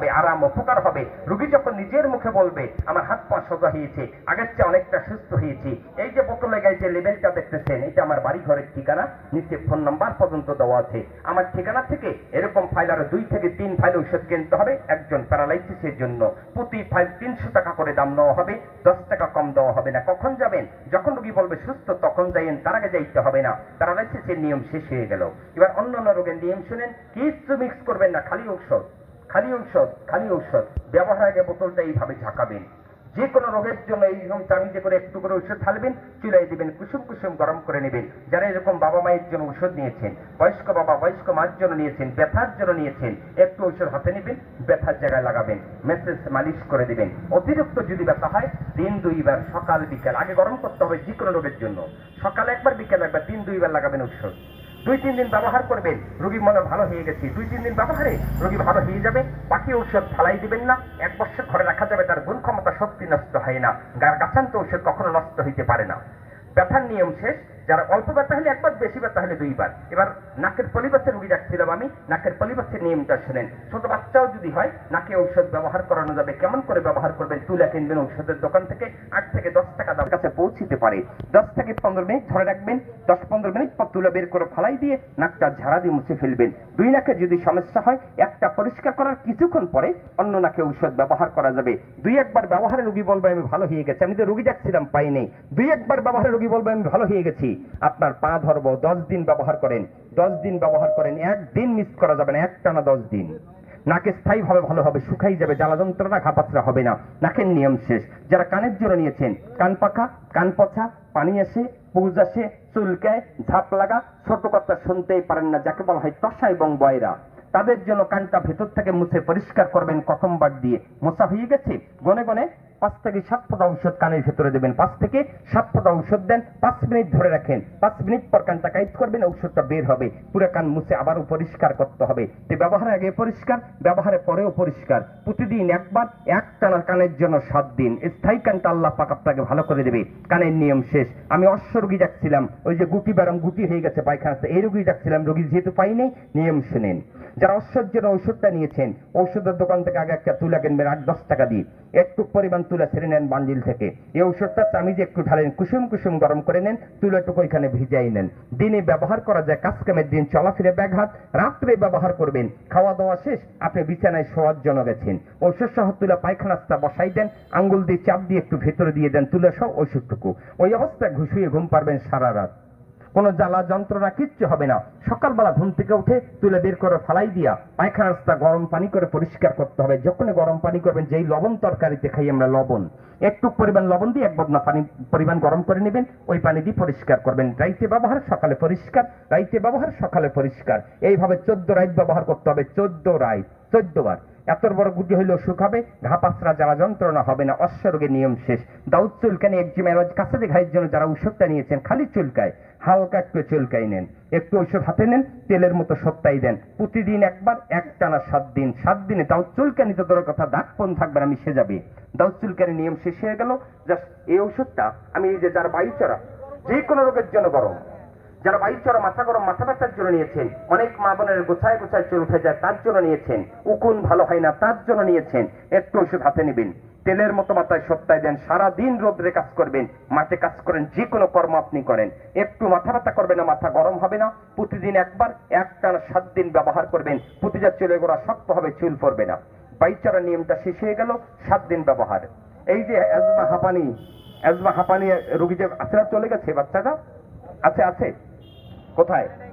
হবে, আরাম উপকার হবে। রুগী যখন নিজের মুখে বলবে, আমার হাত পা সোজা হয়েছে, আগের চেয়ে অনেকটা সুস্থ হয়েছি। এই যে বোতলে গায়ে যে লেভেলটা দেখতেছেন, এটা আমার বাড়ি ঘরের ঠিকানা, নিচে ফোন নাম্বার পর্যন্ত দেওয়া আছে। আমার ঠিকানা থেকে এরকম ফাইল আরও দুই থেকে তিন ফাইল ঔষধ কিনতে হবে, একজন প্যারালাইসিসের জন্য। প্রতি ফাইল তিনশো টাকা করে দাম নেওয়া হবে, দশ টাকা কম দেওয়া হবে না। কখন যাবেন? যখন রুগী বলবে সুস্থ, তখন যাইয়েন, তার আগে যাইতে হবে না। প্যারালাইসিসের নিয়ম শেষ হয়ে গেল। এবার অন্য অন্য রোগের নিয়ম শুনেন কিছু মিক্স করবেন না, খালি ঔষধ। খালি ঔষধ খালি ঔষধ। ব্যবহার আগে বোতলটা এইভাবে ঝাঁকাবেন। যে কোনো রোগের জন্য এই এইরকম চামিচে করে একটু করে ওষুধ ঢালবেন চুলাই দিবেন, কুসুম কুসুম গরম করে নেবেন। যারা এরকম বাবা মায়ের জন্য ওষুধ নিয়েছেন, বয়স্ক বাবা, বয়স্ক মার জন্য নিয়েছেন, ব্যথার জন্য নিয়েছেন, একটু ওষুধ হাতে নেবেন, ব্যথার জায়গায় লাগাবেন, মেসেজ মালিশ করে দিবেন। অতিরিক্ত যদি ব্যথা হয়, দিন দুইবার, সকাল, বিকাল, আগে গরম করতে হবে যে কোনো রোগের জন্য। সকালে একবার, বিকাল একবার, দিন দুইবার লাগাবেন ওষুধ দুই তিন দিন ব্যবহার করবেন, রোগী মনে ভালো হয়ে গেছে, দুই তিন দিন ব্যবহারে রোগী ভালো হয়ে যাবে, বাকি ঔষধ ফালাই দিবেন না, এক বছর ঘরে রাখা যাবে, তার গুণ ক্ষমতা শক্তি নষ্ট হয় না গাছান্ত ঔষধ কখনো নষ্ট হইতে পারে না। ব্যথার নিয়ম শেষ দুইবার। এবার নাকের পলিবাসের রুগী ডাকছিলাম আমি, নাকের পলিবাসের নিয়মটা শোনেন ছোট বাচ্চাও যদি হয়, নাকে ঔষধ ব্যবহার করানো যাবে। কেমন করে ব্যবহার করবেন? তুলা কিনবেন ঔষধের দোকান থেকে, আট থেকে দশ টাকা দাম কাছে পৌঁছিতে পারে। দশ থেকে পনেরো মিনিট ধরে রাখবেন, দশ পনেরো মিনিট পর তুলা বের করে ফালাই দিয়ে নাকটা ঝাড়া দিয়ে মুছে ফেলবেন। দুই নাকে যদি সমস্যা হয়, একটা পরিষ্কার করার কিছুক্ষণ পরে অন্য নাকে ঔষধ ব্যবহার করা যাবে। দুই একবার ব্যবহারে রুগী বলবে, আমি ভালো হয়ে গেছি। আমি তো রুগী ডাকছিলাম, পাই নেই। দুই একবার ব্যবহারে রুগী বলবে, আমি ভালো হয়ে গেছি। আপনার পা ধরবো, দশ দিন ব্যবহার করেন, দশ দিন ব্যবহার করেন, একদিন মিস করা যাবে না, একটানা দশ দিন। নাকে স্থায়ী ভাবে ভালো হবে, শুকাই যাবে, জ্বালা যন্ত্রণা ঘাপাচড়া হবে না, নাকের নিয়ম শেষ। যারা কানের জোরে নিয়েছেন, কান পাখা, কান পছা, পানি আসে, পুজ আসে, চুলকায়, ঝাপ লাগা, ছোট কথা শুনতেই পারেন না, যাকে বলা হয় তসা এবং বয়রা। তাদের জন্য কানটা ভেতর থেকে মুছে পরিষ্কার করবেন প্রথমবার দিয়ে। মোছা হয়ে গেছে? গনে গনে পাঁচ থেকে সাত ফোঁটা ঔষধ কানের ভেতরে দেবেন। পাঁচ থেকে সাত ফোঁটা ঔষধ দেন, পাঁচ মিনিট ধরে রাখেন। পাঁচ মিনিট পর কানটা কাইট করবেন, ঔষধটা বের হবে। পুরো কান মুছে আবারও পরিষ্কার করতে হবে। তো ব্যবহারের আগে পরিষ্কার ব্যবহারের পরেও পরিষ্কার। প্রতিদিন একবার এক টানা কানের জন্য সাত দিন। স্থায়ী কানটা আল্লাহ পাক আপনাকে ভালো করে দেবে। কানের নিয়ম শেষ। আমি অশ্ব রুগী ডাকছিলাম। ওই যে গুটি বারম গুটি হয়ে গেছে পায়খানাতে। এই রুগী ডাকছিলাম। রোগী যেহেতু পাইনি নিয়ম শুনেন। যারা অশ্বর ঔষধটা নিয়েছেন, ঔষধের দোকান থেকে আগে একটা তুলা কিনবেন, আট, দশ টাকা দিয়ে। একটু পরিমাণ তুলা ছেড়ে নেন বান্ডিল থেকে। এই ঔষধটা চামিজে একটু ঢালেন, কুসুম কুসুম গরম করে নেন, তুলাটুকু ওইখানে ভিজাই নেন। দিনে ব্যবহার করা যায় কাজ কামের দিন, চলাফিরে ব্যাঘাত, রাত্রে ব্যবহার করবেন খাওয়া দাওয়া শেষ, আপনি বিছানায় শোয়ার জন্য গেছেন। ঔষধ সহ তুলা পায়খানাস্তা বসাই দেন আঙ্গুল দিয়ে চাপ দিয়ে একটু ভেতরে দিয়ে দেন, তুলা সহ ওষুধটুকু ওই অবস্থায় ঘুষিয়ে ঘুম পারবেন সারা রাত। কোনো জ্বালা যন্ত্রণা কিচ্ছু হবে না। সকালবেলা ঘুম থেকে উঠে তুলে বের করে ফালাই দিয়া পায়খানা রাস্তা গরম পানি করে পরিষ্কার করতে হবে। যখনই গরম পানি করবেন, যেই লবণ তরকারিতে খাই আমরা লবণ। একটু পরিমাণ লবণ দিয়ে এক বদনা পানি পরিমাণ গরম করে নেবেন, ওই পানি দিয়ে পরিষ্কার করবেন। রাইতে ব্যবহার, সকালে পরিষ্কার। রাইতে ব্যবহার, সকালে পরিষ্কার। এইভাবে চোদ্দ রাইত ব্যবহার করতে হবে, চোদ্দ রাইত, চোদ্দ বার। এত বড় গুটি হইলেও সুখ হবে, ঘাপাসরা জ্বালা যন্ত্রণা হবে না অশ্ব রোগের নিয়ম শেষ। দাউদ চুলকানি একজিমের কাছে ঘাইয়ের জন্য যারা ওষুধটা নিয়েছেন, খালি চুলকায়, হালকা একটু চুলকাই নেন। একটু ওষুধ হাতে নেন, তেলের মতো সপ্তাহে দেন। প্রতিদিন একবার এক টানা সাত দিন। সাত দিনে দাউদ চুলকানি তো তোর কথা দাগ পন থাকবে না, মিশে যাবে। দাউদ চুলকানি নিয়ম শেষ হয়ে গেল, জাস্ট এই ঔষধটা আমি যে যার বায়ু চড়া যে কোনো রোগের জন্য গরম। যারা বায়ু চড়া মাথা গরম, মাথা ব্যথার জন্য নিয়েছেন, অনেক মা বোনের গোছায় গোছায় চুল উঠে যায়, তার জন্য নিয়েছেন। উকুন ভালো হয় না, তার জন্য নিয়েছেন। একটু ওষুধ হাতে নেবেন। তেলের মতো মাথায় সপ্তাহে দেন সারা দিন রোদ্রে কাজ করবেন, মাঠে কাজ করেন, যে কোনো কর্ম আপনি করেন। একটু মাথা ব্যথা করবে না, মাথা গরম হবে না, প্রতিদিন একবার এক টানা সাত দিন ব্যবহার করবেন, প্রতিটা চুলে গোড়া শক্ত হবে, চুল পড়বে না। বাইচারা নিয়মটা শেষ হয়ে গেল, সাত দিন ব্যবহার। এই যে অ্যাজমা হাঁপানি অ্যাজমা হাঁপানি রোগী যে আছে চলে গেছে বাচ্চাটা? আছে আছে? কোথায়?